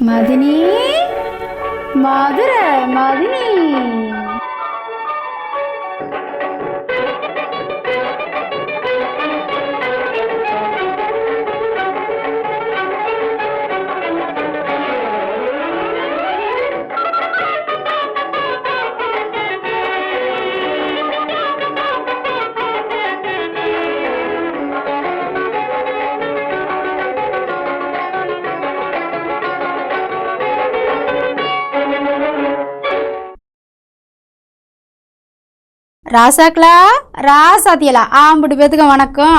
மதினி? மதுரை மதினி. ராசாக்களா ராசாத்தியலா. ஆம்பிட்டு பேத்துக்கு வணக்கம்.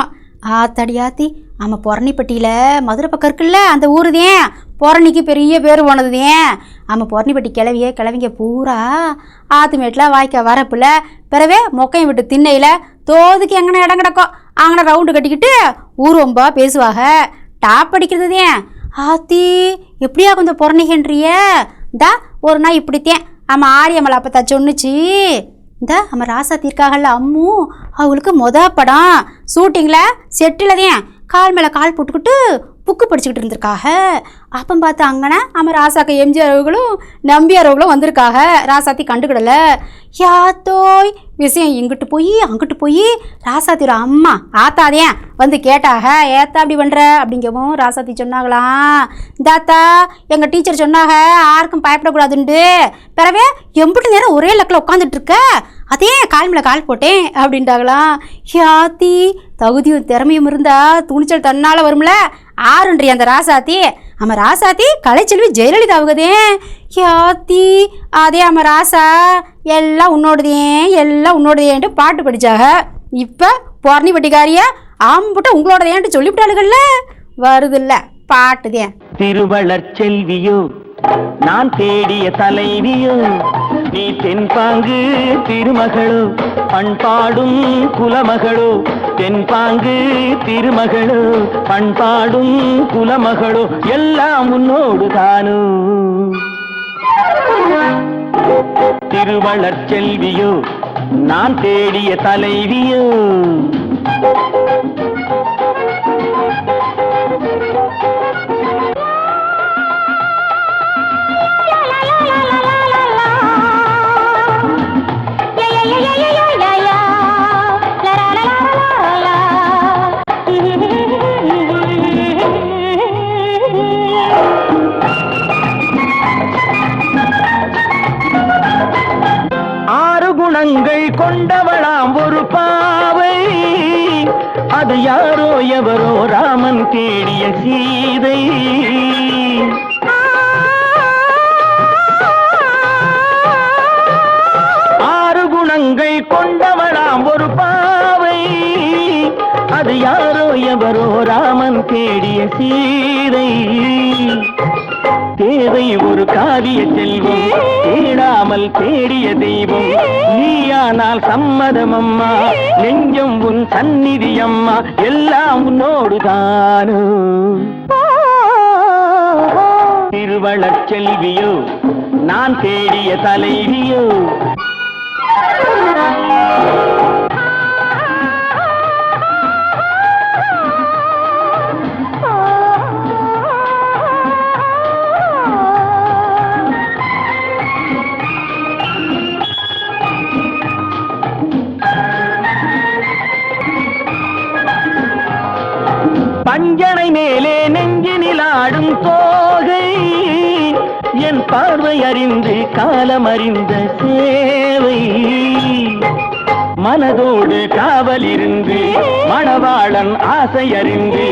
ஆத்தாடி ஆத்தி ஆமாம் பொரணிப்பட்டியில் மதுரை பக்கம் இருக்குல்ல அந்த ஊர் தான் பொரணிக்கு பெரிய பேர் போனது தான் ஆமாம் பொரணிப்பட்டி கிளவிய கிளவிங்க பூரா ஆத்துமேட்டில் வாய்க்கா வரப்பில் பிறவே மொக்கையும் விட்டு திண்ணையில் தோதுக்கு எங்கன இடம் கிடக்கும்? அங்கன ரவுண்டு கட்டிக்கிட்டு ஊர்வம்பா பேசுவாங்க டாப் அடிக்கிறது தான் ஆத்தி எப்படியா கொஞ்சம் பொறணிகன்றிய தா ஒரு நாள் இப்படித்தேன் ஆமாம் ஆரியமலை அப்போ சொன்னுச்சு. இந்த நம்ம ராசாத்தி இருக்காகல்ல அம்மு அவங்களுக்கு மொத படம். ஷூட்டிங்கில் செட்டில் தான் கால் மேலே கால் போட்டுக்கிட்டு புக்கு படிச்சுக்கிட்டு இருந்திருக்காக. அப்போ பார்த்து அங்கனே ஆமாம் ராசாக்க எம்ஜிஆர் அவர்களும் நம்பியார் அவர்களும் வந்திருக்காக. ராசாத்தி கண்டுக்கிடல. யாத்தோய் விஷயம் இங்கிட்டு போய் அங்கிட்டு போய் ராசாத்தியோட அம்மா ஆத்தாதேன் வந்து கேட்டாக ஏத்தா அப்படி பண்ணுற அப்படிங்கவும் ராசாத்தி சொன்னாங்களாம் தாத்தா எங்கள் டீச்சர் சொன்னாங்க யாருக்கும் பயப்படக்கூடாதுண்டு. பிறவே எம்பிட்டு நேரம் ஒரே லக்கில் உட்காந்துட்டு இருக்க. அதே கால் கால் போட்டேன் அப்படின்ட்டாங்களாம் யாத்தி தகுதியும் திறமையும் இருந்தால் துணிச்சல் தன்னால் வரும்ல? ஆறுன்றி அந்த ராசாத்தி. அம்ம ராசாத்தி கலைச்செல்வி ஜெயலலிதா யாத்தி அதே அம்ம ராசா எல்லாம் உன்னோடதே எல்லாம் உன்னோடதேன்ட்டு பாட்டு படிச்சாக. இப்போ பொறணி பட்டிக்காரிய ஆம்புட்ட உங்களோடதேன்ட்டு சொல்லிவிட்டாளுகள்ல? வருதில்ல பாட்டுதேன் திருவளர் செல்வியோ நான் தேடிய தலைவியோ நீ தென்பாங்கு திருமகளோ பண்பாடும் குலமகளோ தென்பாங்கு திருமகளோ பண்பாடும் குலமகளோ எல்லாம் உன்னோடு தானோ. திருவளர் செல்வியோ நான் தேடிய தலைவியோ. தேடிய சீதை. ஆறு குணங்கள் கொண்டவளாம் ஒரு பாவை. அது யாரோ எவரோ ராமன் தேடிய சீதை. தேவை ஒரு காவிய செல்வம். தேடாமல் தேடிய தெய்வம். நீயானால் சம்மதம் அம்மா நெஞ்சம் உன் சந்நிதி அம்மா எல்லாம் உன்னோடு தானோ திருவளர் செல்வியோ நான் தேடிய தலைவியோ. அஞ்சனை மேலே நெஞ்சினில் ஆடும் தோகை என் பார்வை அறிந்து காலம் அறிந்த சேவை. மனதோடு காவல் இருந்து மணவாளன் ஆசை அறிந்து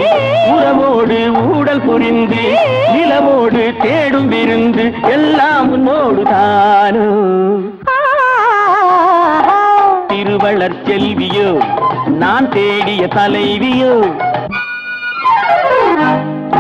உறவோடு ஊடல் புரிந்து நிலவோடு தேடும் விருந்து எல்லாம் உன்னோடு தானோ. திருவளர் செல்வியோ நான் தேடிய தலைவியோ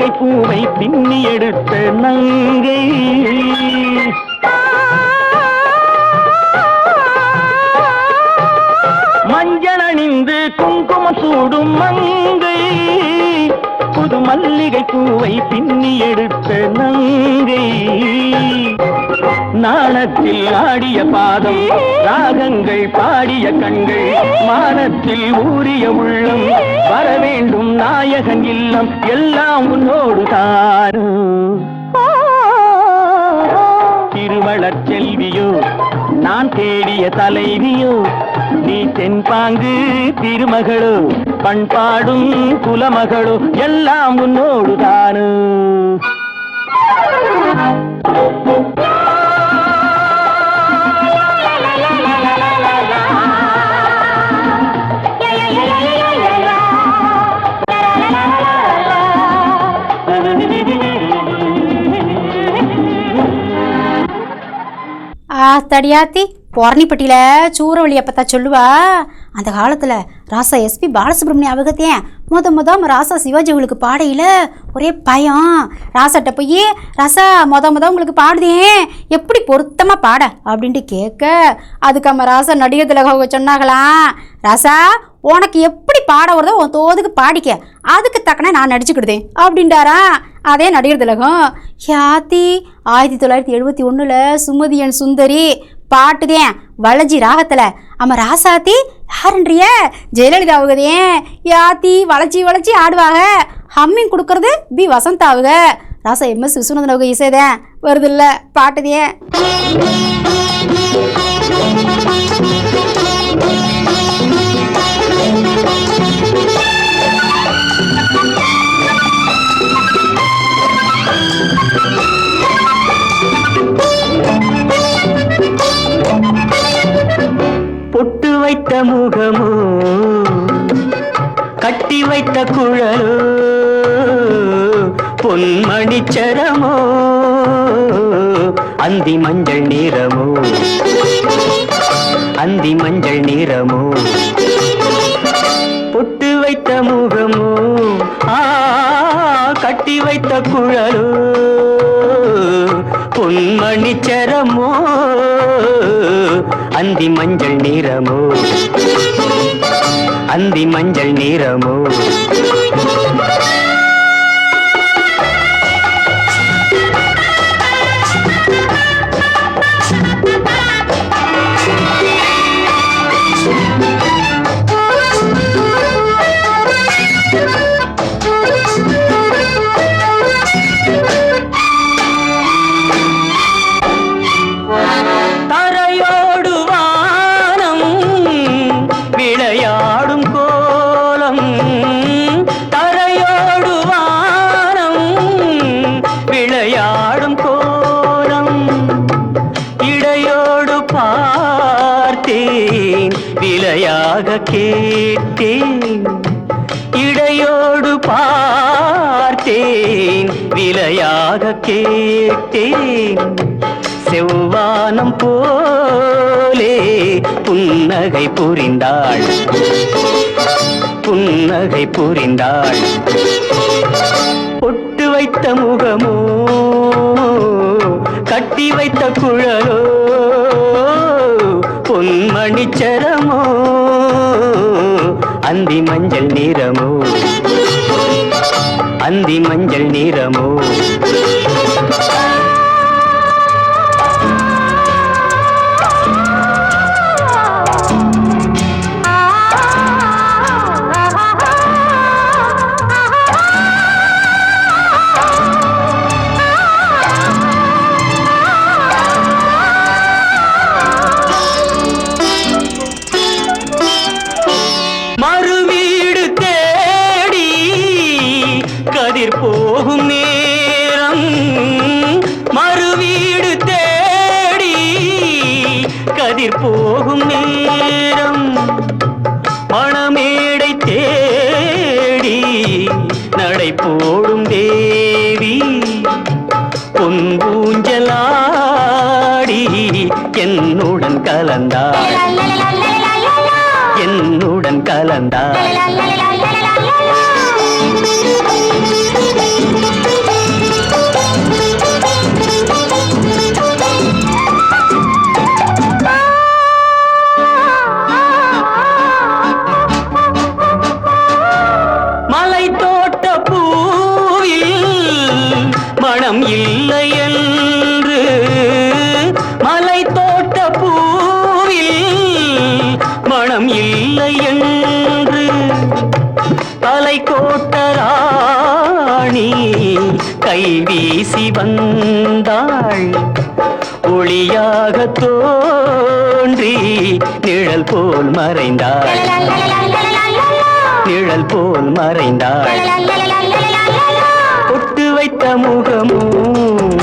மல்லிகை பூவை பின்னி எடுத்த நங்கை. மஞ்சள் அணிந்து குங்கும சூடும் மங்கை. புது மல்லிகை பூவை பின்னி எடுத்த நங்கை. நாணத்தில் ஆடிய பாதம் ராகங்கள் பாடிய கண்கள் மானத்தில் ஊறிய உள்ளம் வர வேண்டும் நாயகன் இல்லம் எல்லாம் உன்னோடு தாரும். திருவளர் செல்வியோ நான் தேடிய தலைவியோ நீ தென்பாங்கு திருமகளோ பண்பாடும் குலமகளோ எல்லாம் உன்னோடு தானு ஆ தடியாத்தி பொறணிப்பட்டியில் சூறவழி அப்பத்தா சொல்லுவா அந்த காலத்தில் ராசா எஸ்பி பாலசுப்ரமணியம் அவகத்தேன் முத முத நம்ம ராசா சிவாஜிகளுக்கு பாடையில் ஒரே பயம். ராசாட்ட போய் ராசா முத முத உங்களுக்கு பாடுதேன் எப்படி பொருத்தமாக பாட? அப்படின்ட்டு கேட்க அதுக்கு நம்ம ராசா நடிகர் திலகம் சொன்னாங்களாம் ராசா உனக்கு எப்படி பாட வருதோ உன் தோதுக்கு பாடிக்க. அதுக்கு தக்கன நான் நடிச்சுக்கிடுதேன் அப்படின்டாரா? அதே நடிகர் திலகம். ஹியாத்தி ஆயிரத்தி தொள்ளாயிரத்தி எழுபத்தி ஒன்றில் சுமதியன் சுந்தரி பாட்டுதேன் வளஜி ராகத்தில். அம்மா ராசாத்தி யாருன்றிய? ஜெயலலிதா ஆகுதே யாத்தி வளைச்சி வளைச்சி ஆடுவாங்க ஹம்மிங் கொடுக்கறது P. Vasanth Raja M S Viswanathan அவங்க இசைதேன் இல்லை பாட்டுதேன் வைத்த முகமோ கட்டி வைத்த குழலோ பொன்மணிச்சரமோ அந்தி மஞ்சள் நிறமோ அந்தி மஞ்சள் நிறமோ பொட்டு வைத்த முகமோ ஆ கட்டி வைத்த குழலோ பொன்மணிச்சரமோ அந்தி மஞ்சள் நீரமோ அந்தி மஞ்சள் நீரமோ புன்னகை புரிந்தாள். புன்னகை புரிந்தாள். பொட்டு வைத்த முகமோ கட்டி வைத்த குழலோ பொன்மணிச்சரமோ அந்தி மஞ்சள் நிறமோ அந்தி மஞ்சள் நிறமோ. கதிர் போகும் நேரம் மறுவீடு தேடி கதிர் போகும் நேரம். மறைந்தாள். நிழல் போல் மறைந்தாள். பொட்டு வைத்த முகமும்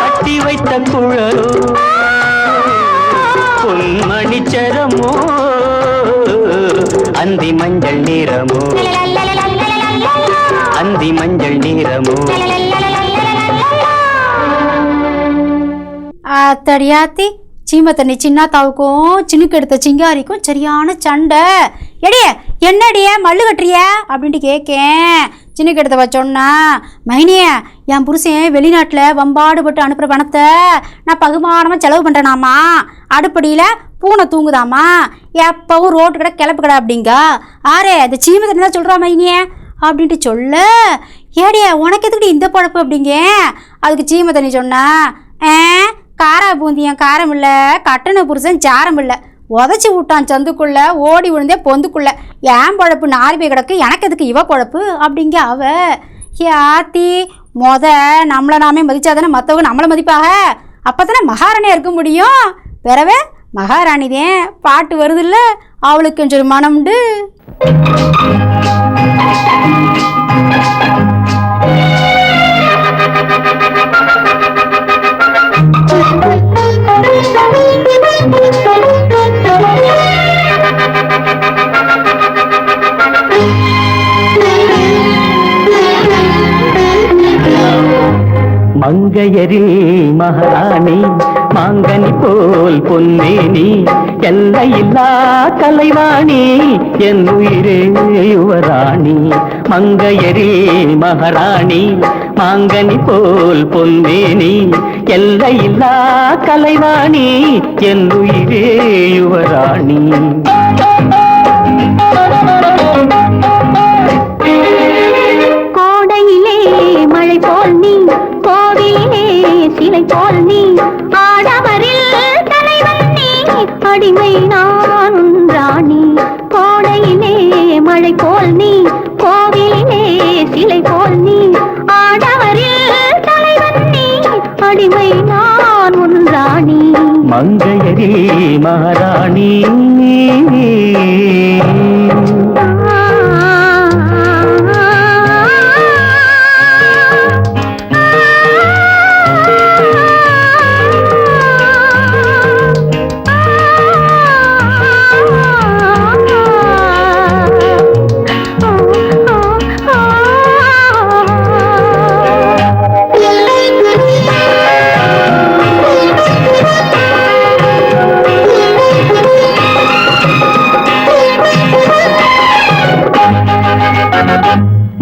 கட்டி வைத்த குழலோ பொன்மணிச்சரமோ அந்தி மஞ்சள் நிறமோ அந்தி மஞ்சள் நிறமோ. ஆத்தடியாத்தி சீமை தண்ணி சின்னாத்தாவுக்கும் சின்னுக்கு எடுத்த சிங்காரிக்கும் சரியான சண்டை. எடிய என்னடிய மல்லு கட்டுறிய? அப்படின்ட்டு கேட்கேன் சின்னுக்கு எடுத்தவ சொன்னா மைனிய என் புருஷன் வெளிநாட்டில் வம்பாடுபட்டு அனுப்புகிற பணத்தை நான் பகுமானமாக செலவு பண்ணுறேனாமா அடுப்படியில் பூனை தூங்குதாமா? எப்பவும் ரோட்டு கடை கிளப்பு கடை அப்படிங்க. ஆரே அந்த சீமை தண்ணி தான் சொல்கிறா மைனிய. அப்படின்ட்டு சொல்ல. ஏடியா உனக்கு எதுக்குடி இந்த பழப்பு அப்படிங்க? அதுக்கு சீமை தண்ணி சொன்னா காரா பூந்தியன் காரம் இல்லை கட்டண புருஷன் சாரம் இல்லை உதச்சி விட்டான் சந்துக்குள்ள ஓடி விழுந்தே பொந்துக்குள்ள. ஏன் பழப்பு? நாரிபை போய் கிடக்கு. எனக்கு எதுக்கு இவ பழப்பு? அப்படிங்க அவ. ஆத்தி மொத நம்மளை நாமே மதிச்சாதானே மற்றவங்க நம்மளை மதிப்பாக? அப்போ தானே மகாராணியாக இருக்க முடியும்? பிறவே மகாராணி தான். பாட்டு வருதுல்ல அவளுக்கு கொஞ்சம் மனம்ண்டு மங்கையரில் மகாராணி மாங்கனி போல் பொன்னேனி எல்லையில்லா கலைவாணி என் உயிரே யுவராணி மங்கையரே மகாராணி மாங்கனி போல் பொன்னேனி எல்லையில்லா கலைவாணி என் உயிரே யுவராணி. கோடையிலே மழை போல் நீ கோவிலே சிலை போல் நீ மழை போல் நீ கோவிலே சிலை போல் நீ. ஆடவரில் தலைவன் நீ அடிமை நான் உன் ராணி. மங்கையரே மகாராணி.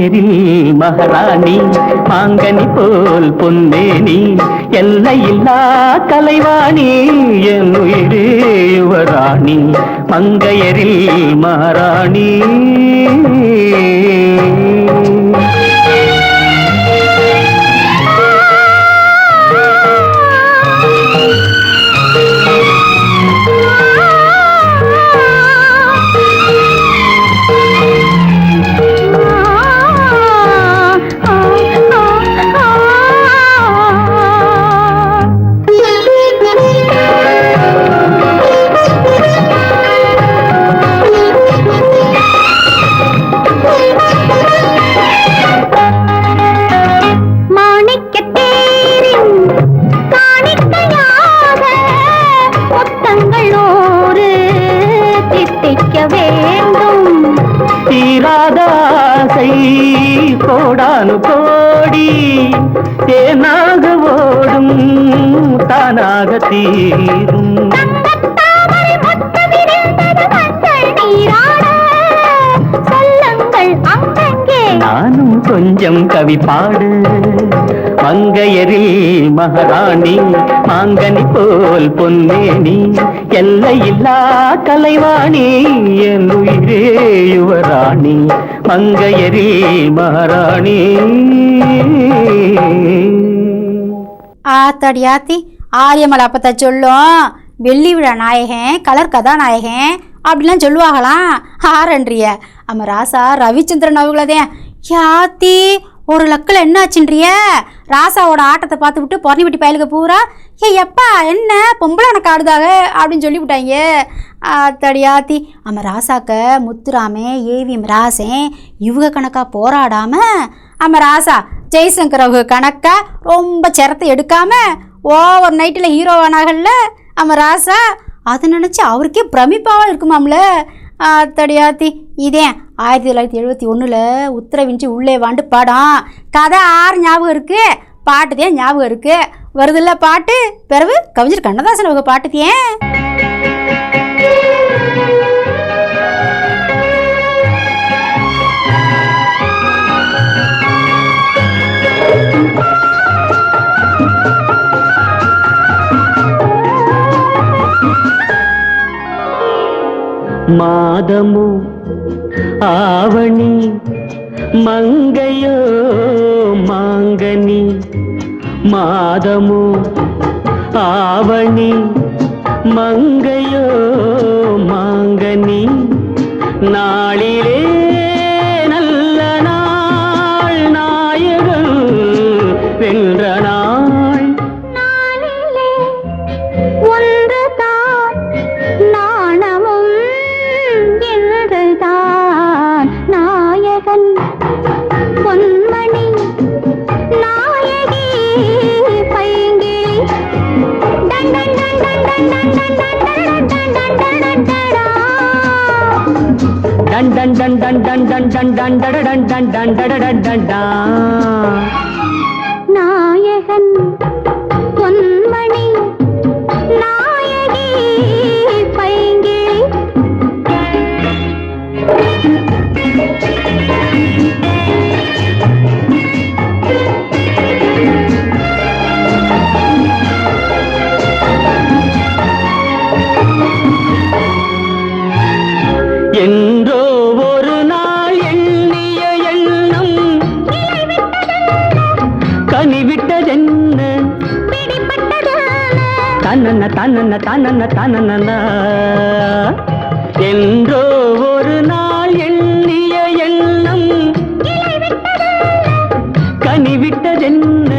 மங்கையரில் மகாராணி? மாங்கனி போல் பொன்னேனி. எல்லையில்லா கலைவாணி என் உயிரே யுவராணி. மங்கையரில் மகாராணி. தேனாக ஓடும் தானாக தீரும். கொஞ்சம் கவி பாடு. மங்கையரில் மகாராணி மாங்கனி போல் பொன்னேனி எல்லையில்லா கலைவாணி என் உயிரே யுவராணி மங்கையரில் மகாராணி. ஆத்தாடி ஆத்தி ஆரியமலை அப்பத்த சொல்லும். வெள்ளி விழா நாயகன் கலர் கதாநாயகன் அப்படிலாம் சொல்லுவாங்களாம். ஆரன்றிய அம்ம ராசா ரவிச்சந்திரன் அவங்களதே. யாத்தி ஒரு லக்கில் என்ன ஆச்சுன்றிய ராசாவோட ஆட்டத்தை பார்த்து விட்டு பொறணிவெட்டி பயலுக்கு பூரா ஏ எப்பா என்ன? பொம்பளை எனக்கு ஆடுதாக? அப்படின்னு சொல்லி விட்டாங்க அத்தடி ஆத்தி அம்ம ராசாக்க முத்துராமே ஏவிஎம் ராசேன் இவங்க கணக்காக போராடாமல் ஆமாம் ராசா ஜெய்சங்கர் அவங்க கணக்காக ரொம்ப சிரத்தை எடுக்காமல் ஓவர் நைட்டில் ஹீரோவானாகல்ல? அம்ம ராசா அதை நினச்சி அவருக்கே பிரமிப்பாக இருக்குமாம்ல? ஆத்தடியாத்தி. இதே ஆயிரத்தி தொள்ளாயிரத்தி எழுபத்தி ஒன்றில் உத்தரவின்றி உள்ளே வாண்டு படம். கதை ஆறு ஞாபகம் இருக்குது பாட்டுதே ஞாபகம் இருக்குது வருதில்ல பாட்டு? பிறகு கவிஞர் கண்ணதாசன் அவங்க பாட்டுதேன் ಮಾದಮು ಆವಣಿ ಮಂಗಯೋ ಮಾಂಗನಿ ಮಾದಮು ಆವಣಿ ಮಂಗಯೋ ಮಾಂಗನಿ ನಾಳಿ டன் டன் டன் டடடன் டன் டன் டடடன் டன் டான். தன்னன்ன தன்னன்ன தன்னன்னா என்றோ ஒரு நாள் எண்ணிய எண்ணம் கனிவிட்டதென்ன?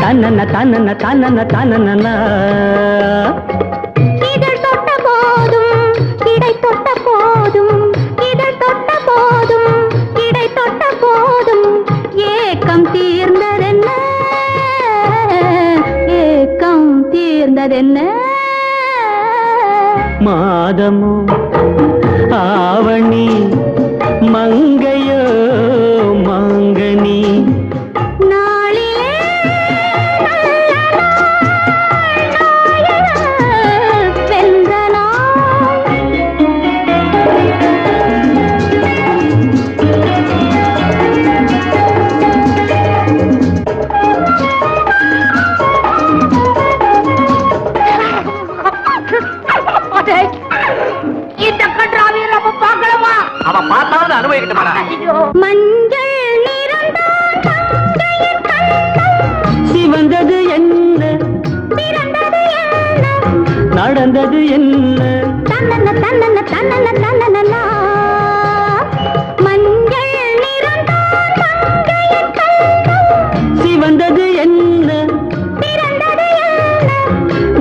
தன்னன்ன தன்னன்ன தன்னன்ன தன்னன்னா வந்ததென்ன மாதமோ ஆவணி மங்க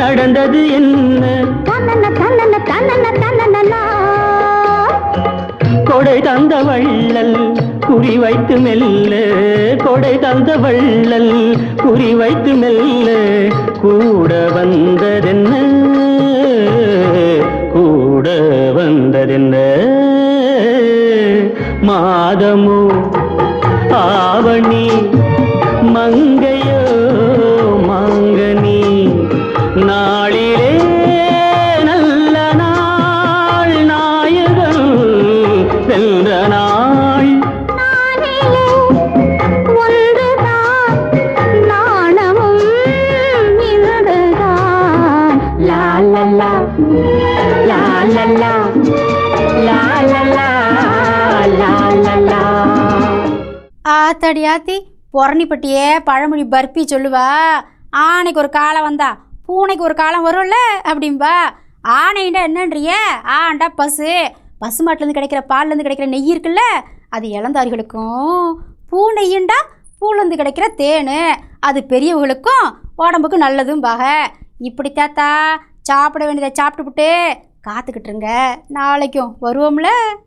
நடந்தது என்ன. கொடை தந்த வள்ளல் குறி வைத்து மெல்ல. கொடை தந்த வள்ளல் குறி வைத்து மெல்ல. கூட வந்ததென்ன? கூட வந்ததென்ன? மாதமோ ஆவணி மங்கையோ ஆத்தாடி ஆத்தி பொறணிப்பட்டியே பழமொழி பர்பி சொல்லுவா. ஆனைக்கு ஒரு காலம் வந்தா பூனைக்கு ஒரு காலம் வரும்ல அப்படிம்பா. ஆனைண்டா என்னன்றிய? ஆண்டா பசு. பசுமாட்டிலேருந்து கிடைக்கிற பால்லேருந்து கிடைக்கிற நெய் இருக்குல்ல அது இளந்தாரிகளுக்கும் பூனையுண்டா பூலேருந்து கிடைக்கிற தேன். அது பெரியவங்களுக்கும் உடம்புக்கு நல்லதும் பாக இப்படி தாத்தா சாப்பிட வேண்டியதை சாப்பிட்டுப்புட்டு காத்துக்கிட்டுருங்க நாளைக்கும் வருவோம்ல.